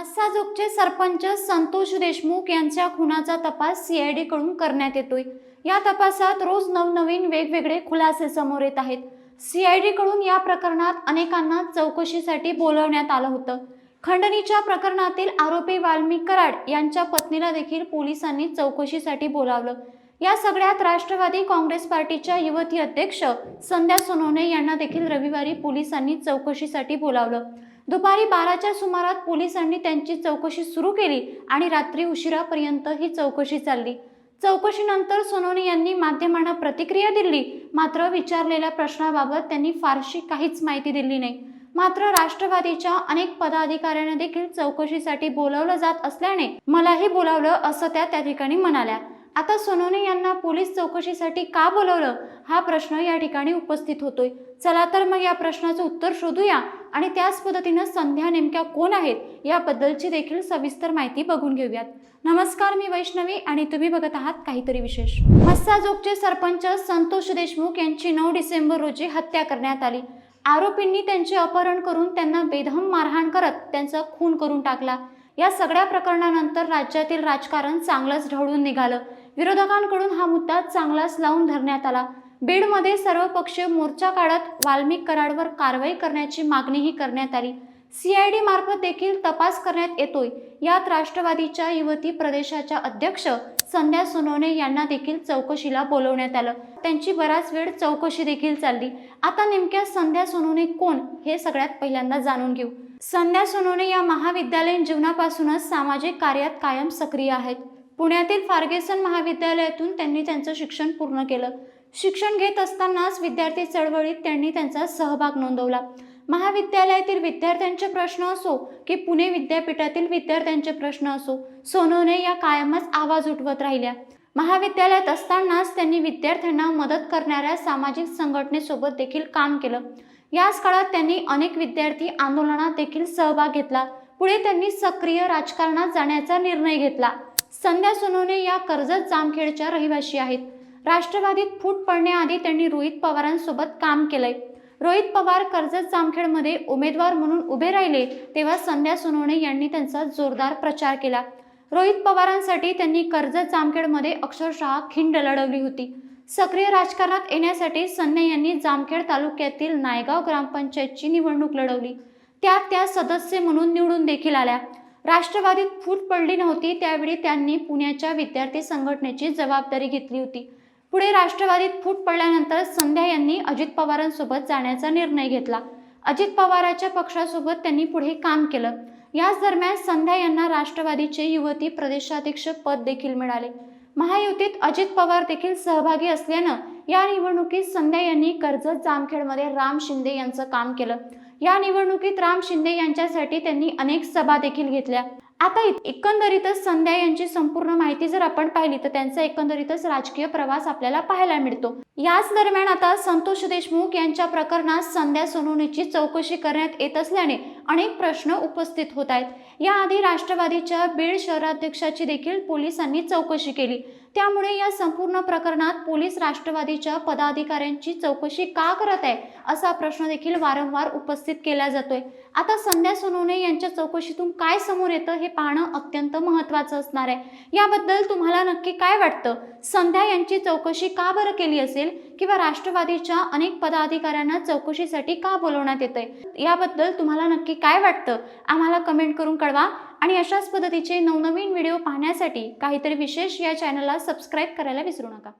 मस्साजोगचे सरपंच संतोष देशमुख यांच्या खुनाचा तपास सीआयडी कडून करण्यात येतोय. या तपासात रोज नवनवीन वेगवेगळे खुलासे समोर येत आहेत. सीआयडी कडून या प्रकरणात अनेकांना चौकशीसाठी बोलवण्यात आलं होतं. खंडणीच्या प्रकरणातील आरोपी वाल्मिक कराड यांच्या पत्नीला देखील पोलिसांनी चौकशीसाठी बोलावलं. या सगळ्यात राष्ट्रवादी काँग्रेस पार्टीच्या युवती अध्यक्ष संध्या सोनवणे यांना देखील रविवारी पोलिसांनी चौकशीसाठी बोलावलं. दुपारी बाराच्या सुमारात पोलिसांनी त्यांची चौकशी सुरू केली आणि रात्री उशिरापर्यंत ही चौकशी चालली. चौकशीनंतर सोनवणे यांनी माध्यमांना प्रतिक्रिया दिली. मात्र विचारलेल्या प्रश्नाबाबत त्यांनी फारशी काहीच माहिती दिली नाही. मात्र राष्ट्रवादीच्या अनेक पदाधिकाऱ्यांना देखील चौकशीसाठी बोलावलं जात असल्याने मलाही बोलावलं असं त्या त्या ठिकाणी म्हणाल्या. आता सोनवणे यांना पोलीस चौकशीसाठी का बोलवलं? हा प्रश्न या ठिकाणी उपस्थित होतोय. चला तर मग या प्रश्नाचं उत्तर शोधूया. आणि त्याच पद्धतीनं संध्या नेमक्या कोण आहेत? याबद्दलची देखील सविस्तर माहिती बघून घेऊयात. नमस्कार मी वैष्णवी आणि तुम्ही बघत आहात काहीतरी विशेष. मस्साजोगचे सरपंच संतोष देशमुख यांची नऊ डिसेंबर रोजी हत्या करण्यात आली. आरोपींनी त्यांचे अपहरण करून त्यांना बेदम मारहाण करत त्यांचा खून करून टाकला. या सगळ्या प्रकरणानंतर राज्यातील राजकारण चांगलंच ढवळून निघालं. विरोधकांकडून हा मुद्दा चांगलाच लावून धरण्यात आला. बीडमध्ये सर्वपक्षीय मोर्चा काढत वाल्मिक कराडवर कारवाई करण्याची मागणीही करण्यात आली. सीआयडी मार्फत देखील तपास करण्यात येतोय. यात राष्ट्रवादीच्या युवती प्रदेशाच्या अध्यक्ष संध्या सोनवणे यांना देखील चौकशीला बोलवण्यात आलं. त्यांची बराच वेळ चौकशी देखील चालली. आता नेमक्या संध्या सोनवणे कोण हे सगळ्यात पहिल्यांदा जाणून घेऊ. संध्या सोनवणे या महाविद्यालयीन जीवनापासूनच सामाजिक कार्यात कायम सक्रिय आहेत. पुण्यातील फार्गेसन महाविद्यालयातून त्यांनी त्यांचं शिक्षण पूर्ण केलं. शिक्षण घेत असतानाच विद्यार्थी चळवळीत त्यांनी त्यांचा सहभाग नोंदवला. महाविद्यालयातील विद्यार्थ्यांचे प्रश्न असो की पुणे विद्यापीठातील विद्यार्थ्यांचे प्रश्न असो सोनवणे या कायमच आवाज उठवत राहिल्या. महाविद्यालयात असतानाच त्यांनी विद्यार्थ्यांना मदत करणाऱ्या सामाजिक संघटनेसोबत देखील काम केलं. याच काळात त्यांनी अनेक विद्यार्थी आंदोलनात देखील सहभाग घेतला. पुढे त्यांनी सक्रिय राजकारणात जाण्याचा निर्णय घेतला. संध्या सोनवणे या कर्जत जामखेडच्या रहिवाशी आहेत. राष्ट्रवादीत फूट पडण्याआधी त्यांनी रोहित पवारांसोबत काम केलंय. रोहित पवार कर्जत जामखेडमध्ये उमेदवार म्हणून उभे राहिले तेव्हा संध्या सोनवणे यांनी त्यांचा जोरदार प्रचार केला. रोहित पवारांसाठी त्यांनी कर्जत जामखेडमध्ये अक्षरशः खिंड लढवली होती. सक्रिय राजकारणात येण्यासाठी सन्ने यांनी जामखेड तालुक्यातील नायगाव ग्रामपंचायतची निवडणूक लढवली. त्यात त्या सदस्य म्हणून निवडून देखील आल्या. राष्ट्रवादीत फूट पडली नव्हती त्यावेळी त्यांनी पुण्याच्या विद्यार्थी संघटनेची जबाबदारी घेतली होती. पुढे राष्ट्रवादीत फूट पडल्यानंतर संध्या यांनी अजित पवारांसोबत जाण्याचा निर्णय घेतला. अजित पवाराच्या पक्षासोबत त्यांनी पुढे काम केलं. याच दरम्यान संध्या यांना राष्ट्रवादीचे युवती प्रदेशाध्यक्ष पद देखील मिळाले. महायुतीत अजित पवार देखील सहभागी असल्यानं या निवडणुकीत संध्या यांनी कर्जत जामखेडमध्ये राम शिंदे यांचं काम केलं. या निवडणुकीत राम शिंदे यांच्यासाठी त्यांनी अनेक सभा देखील घेतल्या. आता एकंदरीतच संध्या यांची संपूर्ण माहिती जर आपण पाहिली तर त्यांचा एकंदरीतच राजकीय प्रवास आपल्याला पाहायला मिळतो. याच दरम्यान आता संतोष देशमुख यांच्या प्रकरणात संध्या सोनवणेची चौकशी करण्यात येत असल्याने अनेक प्रश्न उपस्थित होत आहेत. याआधी राष्ट्रवादीच्या बीड शहराध्यक्षाची देखील पोलिसांनी चौकशी केली. त्यामुळे या संपूर्ण प्रकरणात पोलीस राष्ट्रवादीच्या पदाधिकाऱ्यांची चौकशी का करत आहे असा प्रश्न देखील वारंवार उपस्थित केला जातोय. आता संध्या सोनवणे यांच्या चौकशीतून काय समोर येतं हे पाहणं अत्यंत महत्त्वाचं असणार आहे. याबद्दल तुम्हाला नक्की काय वाटतं? संध्या यांची चौकशी का बरं केली असेल किंवा राष्ट्रवादीच्या अनेक पदाधिकाऱ्यांना चौकशीसाठी का बोलवण्यात येतंय? याबद्दल तुम्हाला नक्की काय वाटतं? आम्हाला कमेंट करून कळवा. आणि अशाच पद्धतीचे नवनवीन व्हिडिओ पाहण्यासाठी काहीतरी विशेष या चॅनलला सबस्क्राईब करायला विसरू नका.